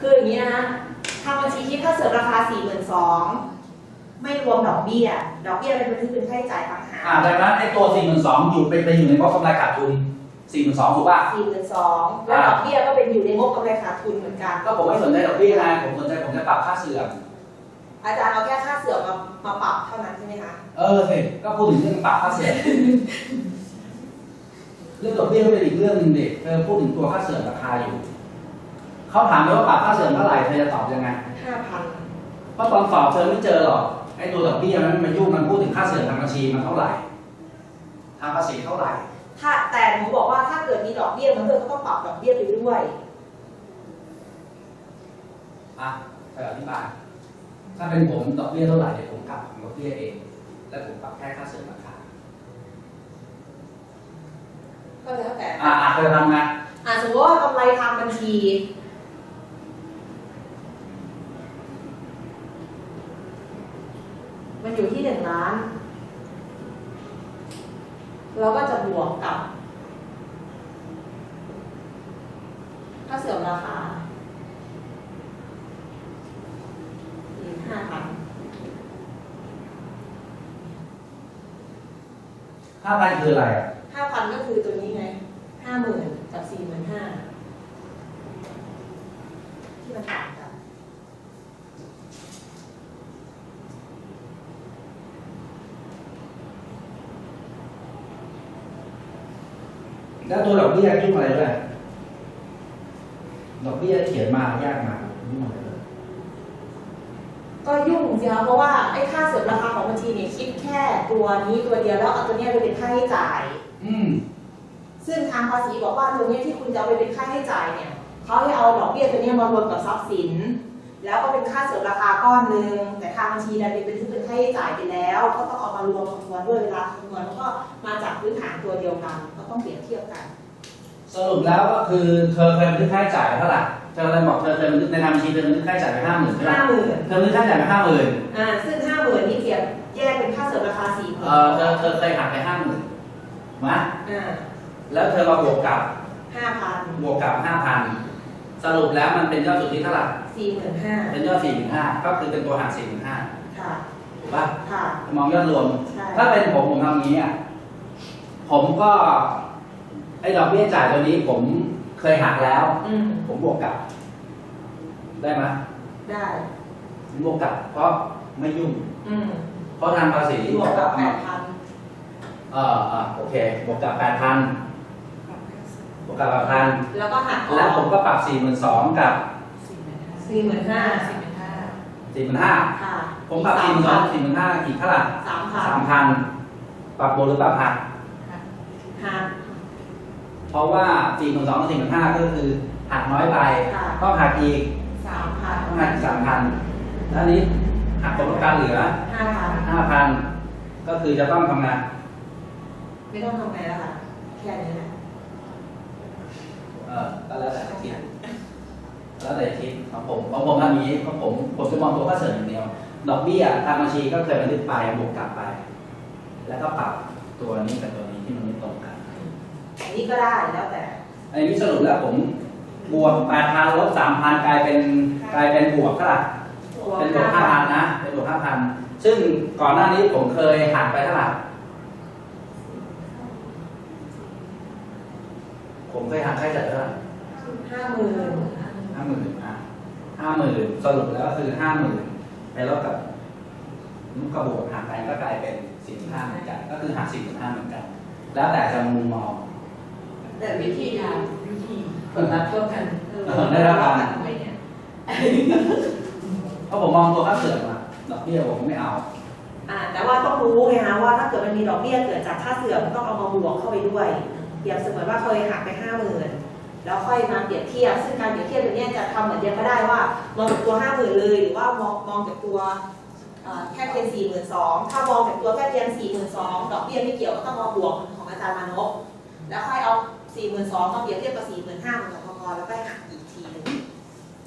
คืออย่างนี้นะคะทางบัญชีคิดค่าเสื่อมราคา 4 2 0 0 0ไม่รวมดอกเบี้ย ดอกเบี้ยเป็นบันทึกเป็นค่าใช้จ่ายต่างหากอ่าดังนั้นไอ้ตัว 4 2 0 0 0อยู่เป็นไปอยู่ในงบกำไรขาดทุน 4 2 0 0 0ถูกป่ะ 42,000แล้วดอกเบี้ยก็เป็นอยู่ในงบกำไรขาดทุนเหมือนกัน ก็ผมไม่สนใจดอกเบี้ยนะผมสนใจผมจะปรับค่าเสื่อม อาจารย์เอาแค่ค่าเสื่อมมามาปรับเท่านั้นใช่ไหมคะ เออสิก็พูดถึงเรื่องปรับค่าเสื่อม เรื่องดอกเบี้ยก็เป็นอีกเรื่องหนึงดิเธอพูดถึงตัวค่าเสื่อมราคาอยู่ เขาถามเลยว่าปรับค่าเสื่อมเท่าไหร่เธอจะตอบยังไง5,000เพราะตอนสอบเธอไม่เจอหรอกไอ้ตัวดอกเบี้ยมันมันยุ่งมันพูดถึงค่าเสื่อมทางบัญชีมันเท่าไหร่ทางภาษีเท่าไหร่ ถ้าแต่หนูบอกว่าถ้าเกิดมีดอกเบี้ยมันเธอก็ต้องปรับดอกเบี้ยไปด้วยอะเธออธิบายถ้าเป็นผมดอกเบี้ยเท่าไหร่เดี๋ยวผมกลับดอกเบี้ยเอง และผมปรับแค่ค่าเสื่อมราคาก็แล้วแต่อะอะเธอทำไงอะสมมติว่ากำไรทางบัญชี มันอยู่ที่หนึ่งล้าน เราก็จะบวกกับค่าเสื่อมราคาอีกห้าพันห้าพันคืออะไรอะห้าพันก็คือตัวนี้ไงห้าหมื่นกับสี่หมื่นห้าที่มันต่างกัน แล้วตัวดอกเบี้ยยุ่งอะไรด้วยดอกเบี้ยเขียนมายากมายุ่งอะไรด้วยก็ยุ่งสิคะเพราะว่าไอ้ค่าเสื่อมราคาของบัญชีเนี่ยคิดแค่ตัวนี้ตัวเดียวแล้วเอาตัวเนี้ยไปเป็นค่าใช้จ่าย อืม ซึ่งทางภาษีบอกว่าตัวเนี้ยที่คุณจะเอาไปเป็นค่าใช้จ่ายเนี่ยเขาให้เอาดอกเบี้ยตัวเนี้ยมารวมกับทรัพย์สิน แล้วก็เป็นค่าเสื่อมราคาก้อนหนึ่งแต่ทางบัญชีดันเป็นเป็นเป็นค่าใช้จ่ายไปแล้ว ก็ต้องเอามารวมคำนวณด้วยเวลาคำนวณแล้วก็มาจากพื้นฐานตัวเดียวกัน ก็ต้องเปรียบเทียบกัน สรุปแล้วก็คือเธอเคยบันทึกค่าใช้จ่ายไปเท่าไหร่เธอเลยบอกเธอเคยบันทึกในทางบัญชีเธอบันทึกค่าใช้จ่ายไปห้าหมื่นใช่ไหมห้าหมื่นเธอบันทึกค่าใช้จ่ายไปห้าหมื่นอ่าซึ่งห้าหมื่นนี่เทียบแยกเป็นค่าเสื่อมราคาสี่หมื่เอนอเธอเธอเคยหักไปห้าหมื่นมะอ่าแล้วเธอมาบวกกับห้าพันบวกกับห้าพันสรุปแล้วมันเป็นยอดสุทธิเท่าไหร่ สี่หมื่นห้าเป็นยอดสี่หมื่นห้าก็คือเป็นตัวหักสี่หมื่นห้าค่ะ ถูกป่ะค่ะ มองยอดรวม ใช่ ถ้าเป็นผมผมทำอย่างนี้อะผมก็ไอ้ดอกเบี้ยจ่ายตัวนี้ผมเคยหักแล้ว อืม ผมบวกกับ ได้ไหมได้ ผมบวกกับ เพราะไม่ยุ่ง อืมเพราะทางภาษีบวกกับแปดพันเออเออโอเค บวกกับแปดพันบวกกับแปดพันแล้วก็หักออกแล้วผมก็ปรับสี่หมื่นสองกับ สี่หมื่นห้าสี่หมื่นห้าค่ะผมปรับสี่หมื่นสองสี่หมื่นห้าอีกเท่าไหร่สามพันสามพันปรับบวกหรือปรับหักหักเพราะว่าสี่หมื่นสองกับสี่หมื่นห้าก็คือหักน้อยไปค่ะต้องหักอีกสามพันต้องหักอีกสามพันแล้วอันนี้หักผลประกันเหลือห้าพันห้าพันก็คือจะต้องทำงานไม่ต้องทำไงแล้วค่ะแค่นี้แหละเออก็แล้วแต่คิด แล้วแต่คิดของผมของผมทำอย่างนี้ของผมผมจะมองตัวค่าเสริมอย่างเดียว ดอกเบี้ยทางบัญชีก็เคยบันทึกไปบวกกลับไป แล้วก็ปรับตัวนี้กับตัวนี้ที่มันไม่ตรงกันอันนี้ก็ได้แล้วแต่อันนี้สรุปแล้วผมบวกแปดพันลบสามพันกลายเป็นกลายเป็นบวกเท่าไหร่เป็นบวกห้าพันนะเป็นบวกห้าพันซึ่งก่อนหน้านี้ผมเคยหักไปเท่าไหร่ผมเคยหักค่าใช้จ่ายเท่าไหร่ห้าหมื่น ห้าหมื่นอะห้าหมื่นสรุปแล้วก็คือห้าหมื่นไปลบกับลูกกระบวกหักไปก็กลายเป็นสี่หมื่นห้าเหมือนกันก็คือหักสี่หมื่นห้าเหมือนกัน แล้วแต่จะมุมมองแต่วิธีการวิธีผลลัพธ์เท่ากันเออได้รับการทำไมเนี่ยเพราะผมมองตัวค่าเสื่อมอะดอกเบี้ยผมไม่เอาอ่าแต่ว่าต้องรู้ไงคะว่าถ้าเกิดมันมีดอกเบี้ยเกิดจากค่าเสื่อมต้องเอามาบวกเข้าไปด้วยเปรียบเสมือนว่าเคยหักไปห้าหมื่น แล้วค่อยมาเปรียบเทียบ ซึ่งการเปรียบเทียบตัวนี้จะทำเหมือนเดียวก็ได้ว่ามองจากตัวห้าหมื่นเลย หรือว่ามองมองจากตัวแค่เพียงสี่หมื่นสองถ้ามองจากตัวแค่เพียงสี่หมื่นสองดอกเบี้ยไม่เกี่ยวก็ต้องมาบวกของอาจารย์มานพแล้วค่อยเอาสี่หมื่นสองมาเปรียบเทียบกับสี่หมื่นห้าของสพกแล้วก็หัก